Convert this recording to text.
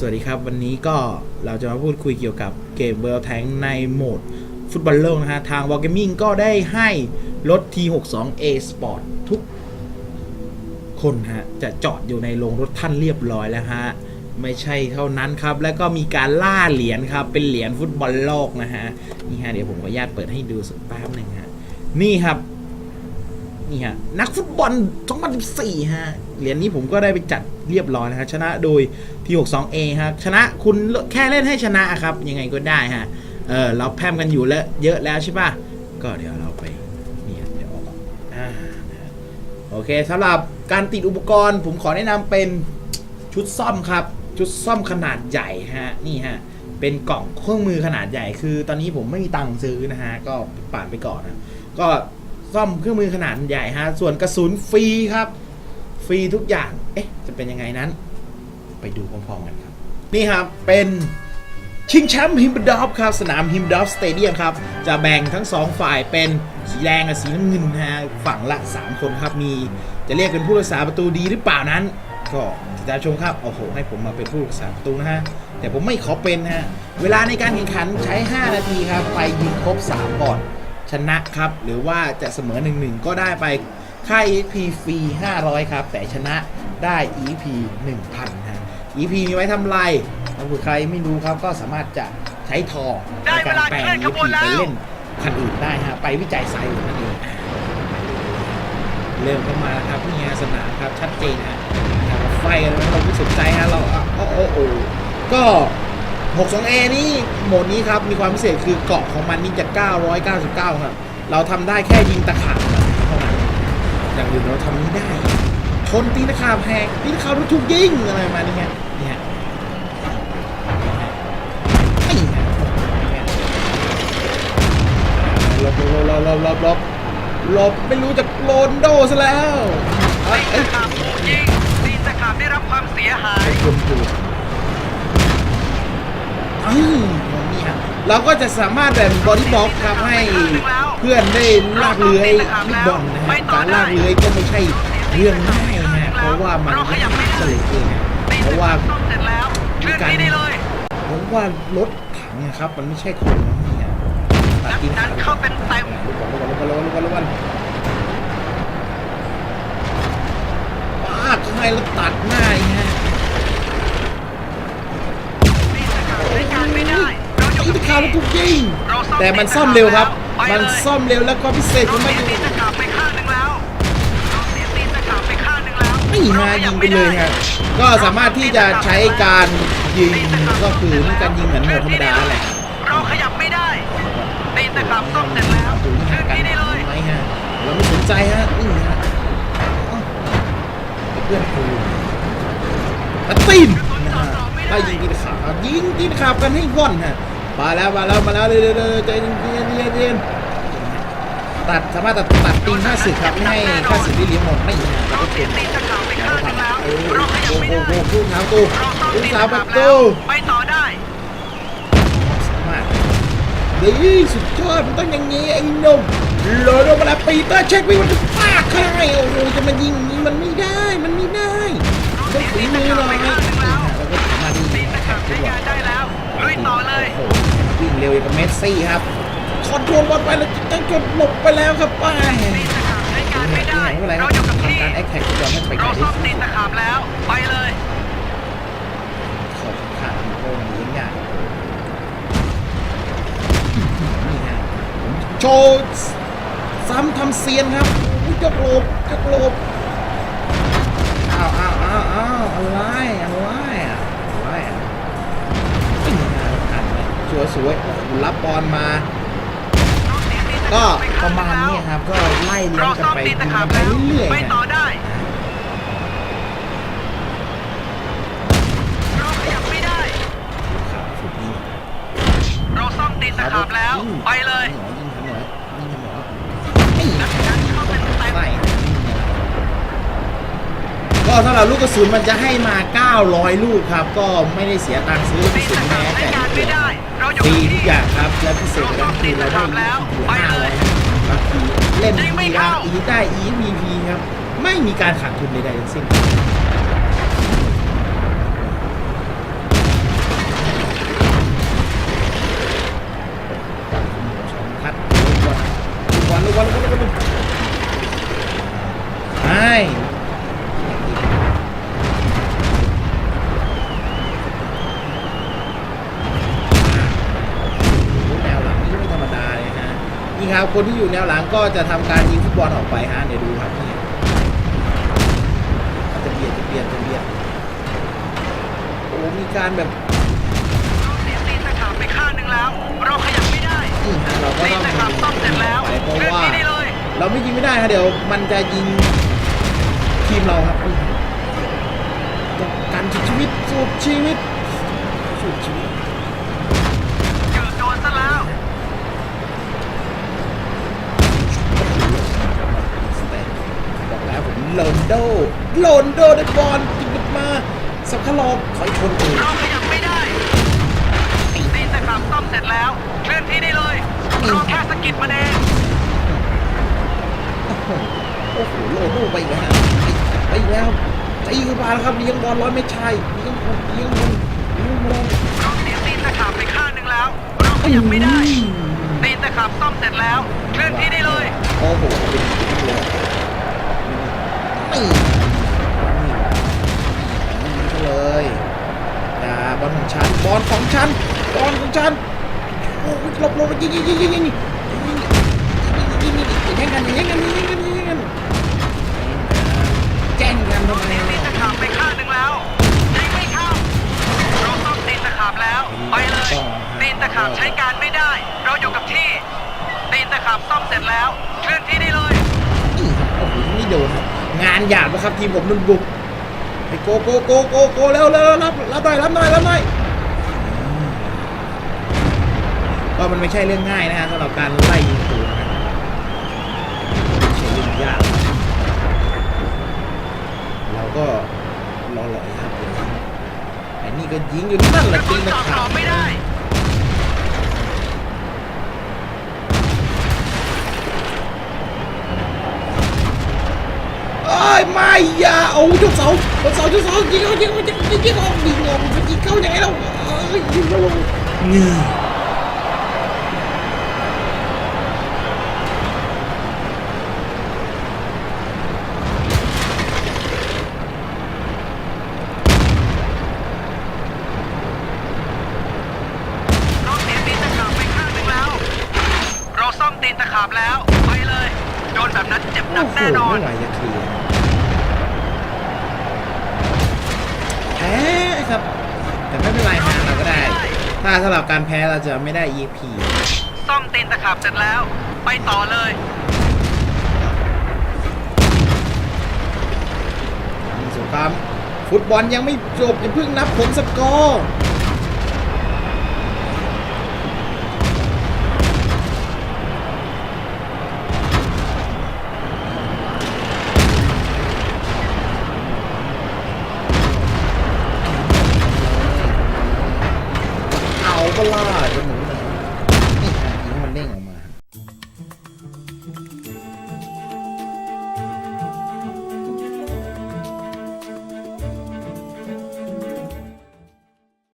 สวัสดีครับ วันนี้ก็เราจะมาพูดคุยเกี่ยวกับเกมเบลแทงในโหมดฟุตบอลโลกนะฮะ ทาง w a r Gaming ก็ได้ให้รถ T62A Sport ทุกคนฮะ จะจอดอยู่ในโรงรถท่านเรียบร้อยแล้วฮะ ไม่ใช่เท่านั้นครับ แล้วก็มีการล่าเหรียญครับ เป็นเหรียญฟุตบอลโลกนะฮะ นี่ฮะ เดี๋ยวผมขออนุญาตเปิดให้ดูสักแป๊บหนึ่งฮะ นี่ครับ นี่ฮะ นักฟุตบอล 2014 ฮะ เหรียญนี้ผมก็ได้ไปจัดเรียบร้อยนะฮะชนะโดย T62A ฮะ ชนะคุณแค่เล่นให้ชนะครับ ยังไงก็ได้ฮะ เออเราแพมกันอยู่แล้วเยอะแล้วใช่ป่ะ ก็เดี๋ยวเราไปนี่ฮะเดี๋ยวออกอ่าโอเคสำหรับการติดอุปกรณ์ ผมขอแนะนำเป็นชุดซ่อมครับ ชุดซ่อมขนาดใหญ่ฮะ นี่ฮะเป็นกล่องเครื่องมือขนาดใหญ่คือ ตอนนี้ผมไม่มีตังค์ซื้อนะฮะ ก็ป่านไปก่อนนะ ก็ ซ่อมเครื่องมือขนาดใหญ่ฮะ ส่วนกระสุนฟรีครับ ฟรีทุกอย่าง เอ๊ะ จะเป็นยังไงนั้น ไปดูพร้อมๆกันครับ นี่ครับ เป็นชิงแชมป์ฮิมดอฟครับ สนามฮิมดอฟสเตเดียมครับ จะแบ่งทั้งสองฝ่ายเป็นสีแดงกับสีน้ำเงินนะฮะฝั่งละ 3 คนครับ มีจะเรียกเป็นผู้รักษาประตูดีหรือเปล่านั้น ก็ติดตามชมครับ โอ้โห ให้ผมมาเป็นผู้รักษาประตูนะฮะ แต่ผมไม่ขอเป็นนะฮะ เวลาในการแข่งขันใช้ 5 นาทีครับ ไปยิงครบ 3 ก่อน ชนะครับ หรือว่าจะเสมอ 1-1 ก็ได้ไปค่า EP ฟรี 500 ครับ แต่ชนะได้ EP 1,000ฮะ EP มีไว้ทำไรถ้าเผื่อใครไม่รู้ครับก็สามารถจะใช้ทอในการแปลง EP ไปเล่นคันอื่นได้ฮะ ไปวิจัยไซต์นั่นเองอะเริ่มเข้ามาแล้วครับนี่ฮะสนามครับชัดเจนฮะนะครับไฟกันแล้วเราไม่สนใจฮะเราอะโอ้โอ้โอ้ก็ 62A นี่โหมดนี้ครับมีความพิเศษคือเกาะของมันนี่จะ 999 ครับ เราทำได้แค่ยิงตะขาบเท่านั้นอย่างอื่นเราทำไม่ได้ ชนตีตะขาบแหกตีตะขาบแล้วถูกยิงอะไรมาณนี้ฮะนี่ฮะนี่ฮะหลบลบลบลบลบลบลบไม่รู้จะโรนโดซะแล้วตีเอ้ยตะขาบถูกยิงตีตะขาบได้รับความเสียหาย อ้าวนี่ฮะเราก็จะสามารถแบบบอดี้บล็อกครับให้เพื่อนได้ลากเลื้อยลูกบอลนะฮะการลากเลื้อยก็ไม่ใช่เรื่องง่ายนะฮะเพราะว่ามันไม่ได้เฉลยเองฮะตีเพตะราะขาว่าบซ่อมเสร็จแล้วเคลื่อนที่ได้เลยเพราะว่ารถถังนะครับมันไม่ใช่คนนะเนี่ยตัดนักกินดันเข้าเป็นเต็มลูกบอลลูกบอลลูกบอลลูกบอลลูกบอลป้าดทำไมเราตัดหน้าอย่างเงี้ย ตีตะขาบใช้การไม่ได้ เราอยู่ อี กับ กข่าวมันถูกยิงเราซ่อมแต่มันซ่อมเร็วครับไปเลยมันซ่อมเร็วแล้วก็พิเศษเรามันไม่เสียอยู่ตีตะขาบไปข้างหนึ่งแล้วเราเสียตีตะขาบไปข้างหนึ่งแล้วไม่มายิงไปเลยครับก็สามารถที่จะใช้การยิงก็คือการยิงเหมือนโหมดธรรมดาแหละเราขยับไม่ได้ตีตะขาบซ่อมเสร็จแล้วดูเคลื่อนกันที่ได้เลยไหมฮะเราไม่สนใจฮะนี่ฮะเอ้าเพื่อนกูอะตีนนะฮะไล่ยิงตีนขายิงตีนขากันให้ว่อนฮะ มาแล้วมาแล้วมาแล้วเร็วๆๆใจเย็นๆเย็นๆเย็นๆตัดสามารถตัดตัดตีนข้าศึกครับไม่ให้ข้าศึกได้เลี้ยงหมดไม่ยิงนะเราก็เสีเป็ยนตีตะขาบไปข้างหนึ่งแล้วเออเราขยับโอ้ไม่โหได้โอ้โหพูดถามกูเราซ่อมพูดตีถามตะปขาระบแล้ตูวไปต่อได้มากดีสุดยอดมันต้องอย่างนี้ไอ้หนุ่มโลโดมาแล้วปีเตอร์เช็ควิมันจะฟาดข้างในโอ้โหจะมายิงอย่างนี้มันไม่ได้มันไม่ได้ต้องฝีมือหน่อย ซี่ครับคอนโทรลบอลไปแล้วจังจดหลบไปแล้วครับป้าตีตะขาบใช้การไม่ได้ไม่เป็นไรคเรารับอยู่กับที่ทำการแอคแท็กยอมให้ไปไกลเราที่ซ่อมสุดตีตะขาบแล้วไปเลยขอบขาดโอ้ยยิงยากนี่ฮะโชว์ซ้ำทำเซียนครับอุ๊ยยกโลบยกโลบอ้าวอ้าวอ้าวอ้าวอะไรอะไรอะอะไร สวยสวยๆโอ้โหรับบอลมา ก็ประมาณนี้ครับก็ไล่เลี้ยเรางกันซ่อมไปตียิตะงขากับนไปแล้วเรื่อยไปๆต่อนะได้เราขยับไม่ได้ครับสุดยิงเราซ่อมตีตะขาบแล้ว ไปเลยยิงหัวยิ ก็สำหรับลูกกระสุนมันจะให้มา 900 ลูกครับ ก็ไม่ได้เสียตังค์ซื้อลูกกตีระสุนตะขาแม้บใช้แต่การนิดเดีไม่ยวได้เราอยู่ฟรีกับทุกที่อย่างครับและพิเศษก็คือเราได้อยู่500บางทีเล่นดีนะอีได้ EVP ครับ ไม่มีการขาดทุนใดๆทั้งสิ้น พัดลูกบอลลูกบอลลูกบอลลูกบอลลูกบอลใช่แนวหลังนี่ไม่ธรรมดาเลยฮะนี่ ครับคนที่อยู่แนวหลังก็จะทำการยิงฟุตบอลออกไปฮะเดี๋ยวดูครับนี่จะเบียดจะเบียดจะเบียดโอ้มีการแบบเราเสียตีนตะขาบไปข้างหนึ่งแล้ว เราขยับไม่ได้นี่ฮะเราก็ตีนต้องตะขาบซ่อมเสร็จแล้วไปเพราะเคลื่อนว่าที่ได้เลยเราไม่ยิงไม่ได้ครับเดี๋ยวมันจะยิงทีมเราครับต้องการชีวิตสุดชีวิตสุดชีวิต เกือบโดนซะแล้ว บอกแล้วผม โลนโดโลนโดได้บอลจิงมาสับขลอกถอยชนเองเราขยับไม่ได้ตีนตะขาบซ่อมเสร็จแล้วเคลื่อนที่ได้เลยรอแค่สะกิดมันเองโอ้โหโลนโดไปอีกแล้วฮะไปอีกแล้วตีขึ้นมาแล้วครับเลี้ยงบอลร้อยไม่ใช่เลี้ยงบอลเลี้ยงบอลเลี้ยงบอลเราเสียตีนตะขาบไปข้างหนึ่งแล้วเราขยับไม่ได้ตีนตะขาบซ่อมเสร็จแล้วเคลื่อนที่ได้เลยโอ้โหไม่นี่เลย อย่าบอลของฉันบอลของฉันบอลของฉันโอ้ยหลบหลบยิงยิงยิงยิงยิงยิงยิงยิงยิงแย่งกันแย่งกันแย่งกันแย่งกันแย่งกันทำไมเสียตีตะขาบไปข้างหนึ่งแล้วยิงไม่เข้าเราซ่อมตีนตะขาบแล้วไปเลยตีนตะขาบใช้การไม่ได้ เราอยู่กับที่ตีนตะขาบซ่อมเสร็จแล้วเคลื่อนที่ได้เลยโอ้โหไม่โดน งานหยาบนะครับทีมผมนุ่นบุกไอโกโกโกโกโกเร็วเร็วรับรับหน่อยรับหน่อยรับหน่อยก็มันไม่ใช่เรื่องง่ายนะฮะสำหรับการไล่ยิงตูนะไม่ใช่เรื่องยากเราก็รอหล่อยครับไอ้นี่ก็ยิงอยู่นั่นแหละระจริงนนะครับบไม่ได้ เอ้ย ไม่อย่าเอาจุดเสาจุดเสาจุดเสายิงเอายิงเอายิงเอายิงเอายิงเอายิงเข้าอย่างไรเราเอ้ยยิงเราเงือ เราเสียตีนตะขาบไปข้างหนึ่งแล้ว เราซ่อมตีนตะขาบแล้ว ไปเลย โดนแบบนั้นเจ็บหนั โอ้ ก โห แน่นอน ไม่ไหวจะเคลียร์แพ้ครับ แต่ไม่เป็นไรฮะเราก็ได้ ถ้าสำหรับการแพ้เราจะไม่ได้ EP ซ่อมตีนตะขาบเสร็จแล้ว ไปต่อเลยมีสงครามฟุตบอลยังไม่จบอย่าเพิ่งนับผลสกอร์ ก็ล่าจนถึง